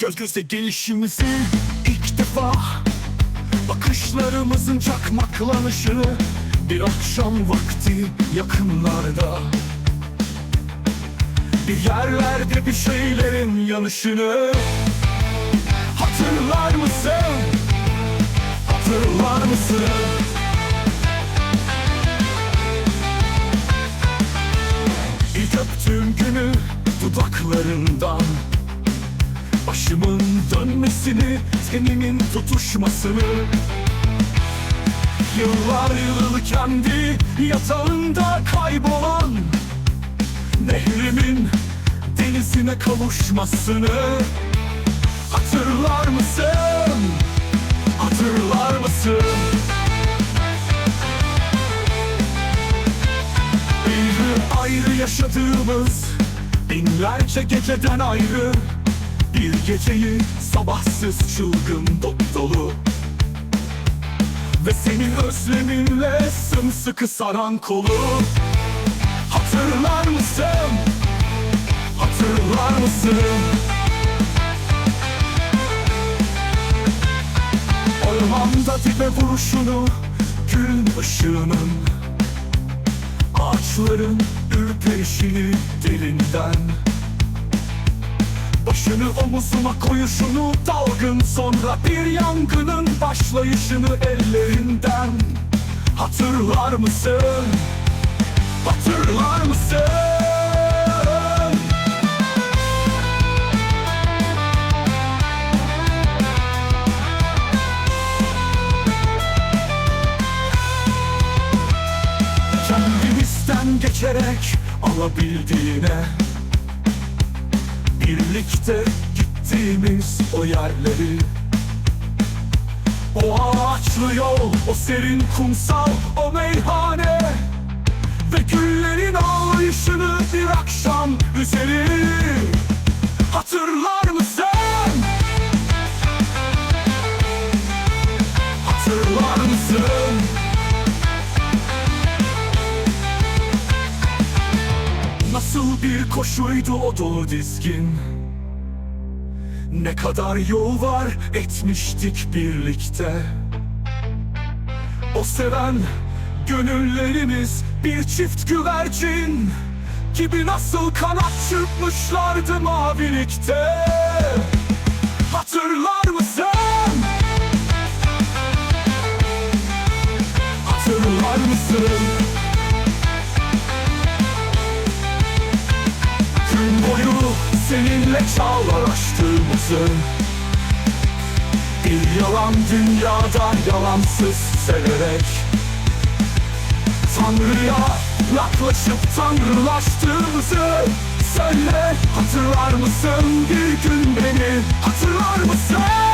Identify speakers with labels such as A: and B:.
A: Göz göze gelişimizi ilk defa Bakışlarımızın çakmaklanışını Bir akşam vakti yakınlarda Bir yerlerde bir şeylerin yanışını Hatırlar mısın? Hatırlar mısın? İlk öptüğüm günü dudaklarından Başımın dönmesini, tenimin tutuşmasını Yıllar yılı kendi yatağında kaybolan Nehrimin denizine kavuşmasını Hatırlar mısın? Hatırlar mısın? Ayrı ayrı yaşadığımız Binlerce geceden ayrı Bir geceyi sabahsız çılgın dop dolu Ve senin özleminle sımsıkı saran kolu Hatırlar mısın? Hatırlar mısın? Ormanda dibe vuruşunu Gün ışığının Ağaçların ürperişini derinden Başını omuzuma koyuşunu dalgın Sonra bir yangının başlayışını ellerinden Hatırlar mısın? Hatırlar mısın? Geçerek alabildiğine Birlikte gittiğimiz o yerleri O ağaçlı yol, o serin kumsal, o meyhane Ve güllerin ağlayışını bir akşam üzeri Hatırlar mısın? Nasıl bir koşuydu o dolu dizgin Ne kadar yol var etmiştik birlikte O seven gönüllerimiz bir çift güvercin Gibi nasıl kanat çırpmışlardı mavilikte Hatırlar mısın? Hatırlar mısın? Seninle çağlaştığımızı. Bir yalan dünyada yalansız severek. Tanrı'ya yaklaşıp tanrılaştığımızı Söyle. Hatırlar mısın bir gün beni? Hatırlar mısın?